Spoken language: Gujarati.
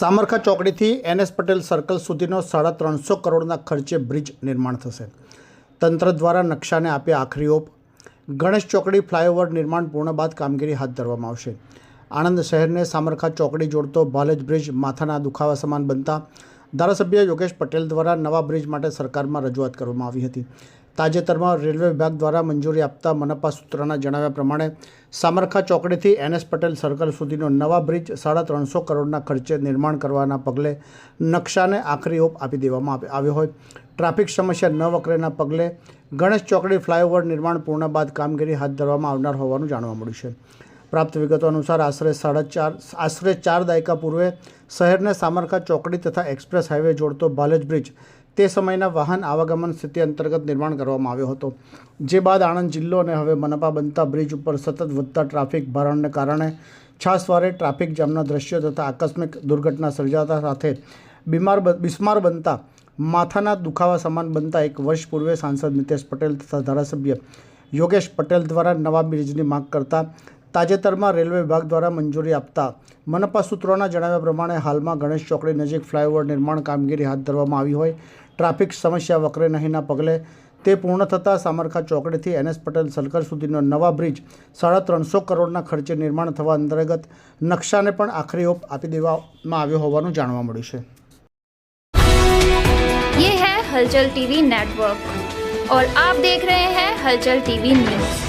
સામરખા ચોકડીથી એનએસ પટેલ સર્કલ સુધીનો સાડા ત્રણસો કરોડના ખર્ચે બ્રિજ નિર્માણ થશે. તંત્ર દ્વારા નકશાને આપ્યા આખરી ઓપ. ગણેશ ચોકડી ફ્લાયઓવર નિર્માણ પૂર્ણ બાદ કામગીરી હાથ ધરવામાં આવશે. આણંદ શહેરને સામરખા ચોકડી જોડતો ભાલેજ બ્રિજ માથાના દુખાવા સમાન બનતા ધારાસભ્ય યોગેશ પટેલ દ્વારા નવા બ્રિજ માટે સરકારમાં રજૂઆત કરવામાં આવી હતી. તાજેતરમાં રેલવે વિભાગ દ્વારા મંજૂરી આપતા મનપા સૂત્રના જણાવ્યા પ્રમાણે, સામરખા ચોકડીથી એનએસ પટેલ સર્કલ સુધીનો નવા બ્રિજ સાડા ત્રણસો કરોડના ખર્ચે નિર્માણ કરવાના પગલે નકશાને આખરી ઓપ આપી દેવામાં આવે- આવ્યો હોય. ટ્રાફિક સમસ્યા ન વકરેના પગલે ગણેશ ચોકડી ફ્લાયઓવર નિર્માણ પૂર્ણ બાદ કામગીરી હાથ ધરવામાં આવનાર હોવાનું જાણવા મળ્યું છે. પ્રાપ્ત વિગતો અનુસાર આશરે સાડા ચાર, આશરે ચાર દાયકા પૂર્વે શહેરને સામરખા ચોકડી તથા એક્સપ્રેસ હાઈવે જોડતો ભાલેજ બ્રિજ તે સમયના વાહન આવાગમન સ્થિતિ અંતર્ગત નિર્માણ કરવામાં આવ્યો હતો. જે બાદ આણંદ જિલ્લો અને હવે મનપા બનતા બ્રિજ ઉપર સતત વધતા ટ્રાફિક ભારણને કારણે છાસવારે ટ્રાફિક જામના દ્રશ્યો તથા આકસ્મિક દુર્ઘટના સર્જાતા સાથે બીમાર બિસ્માર બનતા માથાના દુખાવા સમાન બનતા એક વર્ષ પૂર્વે સાંસદ નીતેશ પટેલ તથા ધારાસભ્ય યોગેશ પટેલ દ્વારા નવા બ્રિજની માંગ કરતા તાજેતરમાં રેલવે વિભાગ દ્વારા મંજૂરી આપતા મનપા સૂત્રોના જણાવ્યા પ્રમાણે હાલમાં ગણેશ ચોકડી નજીક ફ્લાયઓવર નિર્માણ કામગીરી હાથ ધરવામાં આવી હોય ટ્રાફિક સમસ્યા વકરે નહીંના પગલે તે પૂર્ણ થતાં સામરખા ચોકડીથી એનએસ પટેલ સર્કલ સુધીનો નવા બ્રિજ સાડા ત્રણસો કરોડના ખર્ચે નિર્માણ થવા અંતર્ગત નકશાને પણ આખરી ઓપ આપી દેવામાં આવ્યો હોવાનું જાણવા મળ્યું છે ये है हलचल टीवी नेटवर्क और आप देख रहे हैं हलचल टीवी न्यूज